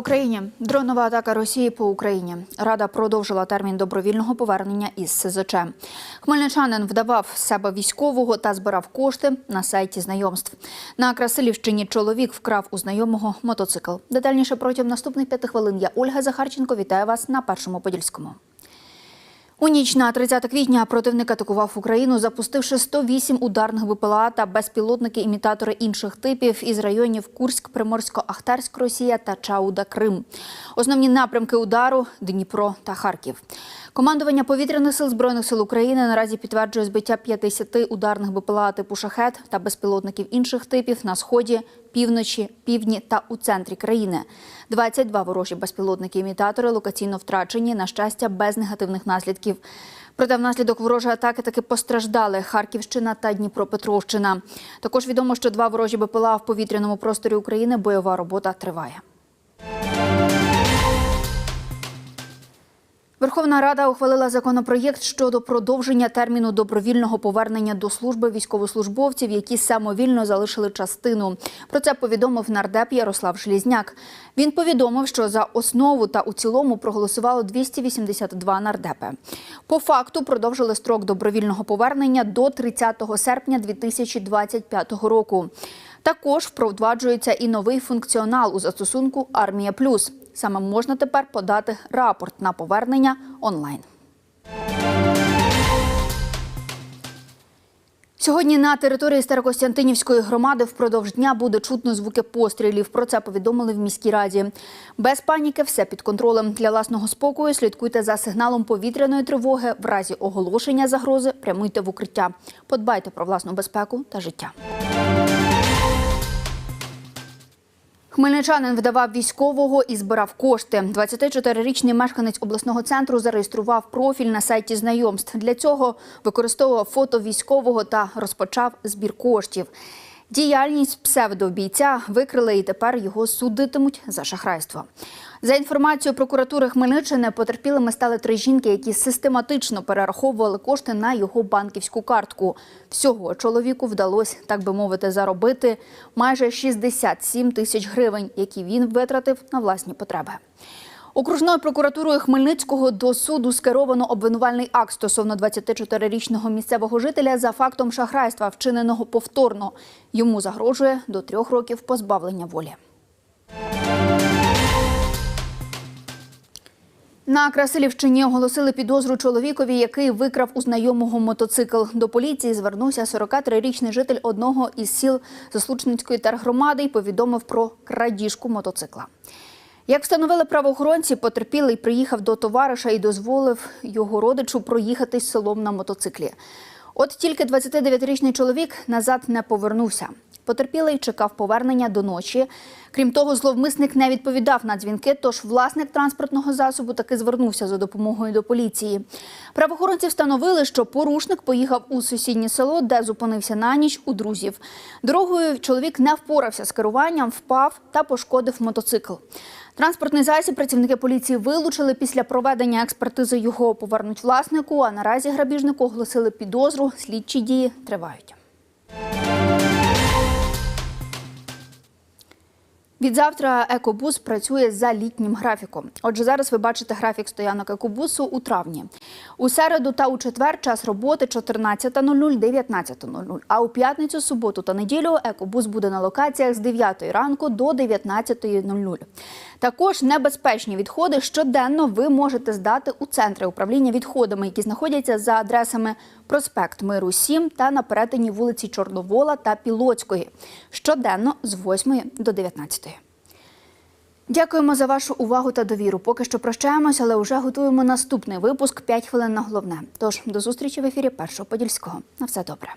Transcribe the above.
Україні! Дронова атака Росії по Україні. Рада продовжила термін добровільного повернення із СЗЧ. Хмельничанин вдавав себе військового та збирав кошти на сайті знайомств. На Красилівщині чоловік вкрав у знайомого мотоцикл. Детальніше протягом наступних п'яти хвилин я Ольга Захарченко. Вітаю вас на першому подільському. У ніч на 30 квітня противник атакував Україну, запустивши 108 ударних БПЛА та безпілотники-імітатори інших типів із районів Курськ, Приморсько-Ахтарськ, Росія та Чауда, Крим. Основні напрямки удару Дніпро та Харків. Командування повітряних сил збройних сил України наразі підтверджує збиття 50 ударних БПЛА типу шахет та безпілотників інших типів на сході, півночі, півдні та у центрі країни. 22 ворожі безпілотники-імітатори локаційно втрачені, на щастя, без негативних наслідків. Проте внаслідок ворожої атаки таки постраждали Харківщина та Дніпропетровщина. Також відомо, що два ворожі БПЛА в повітряному просторі України бойова робота триває. Верховна Рада ухвалила законопроєкт щодо продовження терміну добровільного повернення до служби військовослужбовців, які самовільно залишили частину. Про це повідомив нардеп Ярослав Шлізняк. Він повідомив, що за основу та у цілому проголосувало 282 нардепи. По факту продовжили строк добровільного повернення до 30 серпня 2025 року. Також впроваджується і новий функціонал у застосунку Армія Плюс. Саме можна тепер подати рапорт на повернення онлайн. Сьогодні на території Старокостянтинівської громади впродовж дня буде чутно звуки пострілів. Про це повідомили в міській раді. Без паніки, все під контролем. Для власного спокою слідкуйте за сигналом повітряної тривоги. В разі оголошення загрози прямуйте в укриття. Подбайте про власну безпеку та життя. Хмельничанин видавав військового і збирав кошти. 24-річний мешканець обласного центру зареєстрував профіль на сайті знайомств. Для цього використовував фото військового та розпочав збір коштів. Діяльність псевдобійця викрили і тепер його судитимуть за шахрайство. За інформацією прокуратури Хмельниччини, потерпілими стали три жінки, які систематично перераховували кошти на його банківську картку. Всього чоловіку вдалося, так би мовити, заробити майже 67 тисяч гривень, які він витратив на власні потреби. Окружною прокуратурою Хмельницького до суду скеровано обвинувальний акт стосовно 24-річного місцевого жителя за фактом шахрайства, вчиненого повторно. Йому загрожує до трьох років позбавлення волі. На Красилівщині оголосили підозру чоловікові, який викрав у знайомого мотоцикл. До поліції звернувся 43-річний житель одного із сіл Заслучницької тергромади і повідомив про крадіжку мотоцикла. Як встановили правоохоронці, потерпілий приїхав до товариша і дозволив його родичу проїхатись селом на мотоциклі. От тільки 29-річний чоловік назад не повернувся. Потерпілий чекав повернення до ночі. Крім того, зловмисник не відповідав на дзвінки, тож власник транспортного засобу таки звернувся за допомогою до поліції. Правоохоронці встановили, що порушник поїхав у сусіднє село, де зупинився на ніч у друзів. Дорогою чоловік не впорався з керуванням, впав та пошкодив мотоцикл. Транспортний засіб працівники поліції вилучили після проведення експертизи. Його повернуть власнику. А наразі грабіжнику оголосили підозру. Слідчі дії тривають. Відзавтра екобус працює за літнім графіком. Отже, зараз ви бачите графік стоянок екобусу у травні. У середу та у четвер час роботи 14.00, 19.00. А у п'ятницю, суботу та неділю екобус буде на локаціях з 9 ранку до 19.00. Також небезпечні відходи щоденно ви можете здати у центри управління відходами, які знаходяться за адресами проспект Миру 7 та на перетині вулиці Чорновола та Пілоцької. Щоденно з 8 до 19. Дякуємо за вашу увагу та довіру. Поки що прощаємось, але вже готуємо наступний випуск «5 хвилин на головне. Тож до зустрічі в ефірі Першого Подільського. На все добре.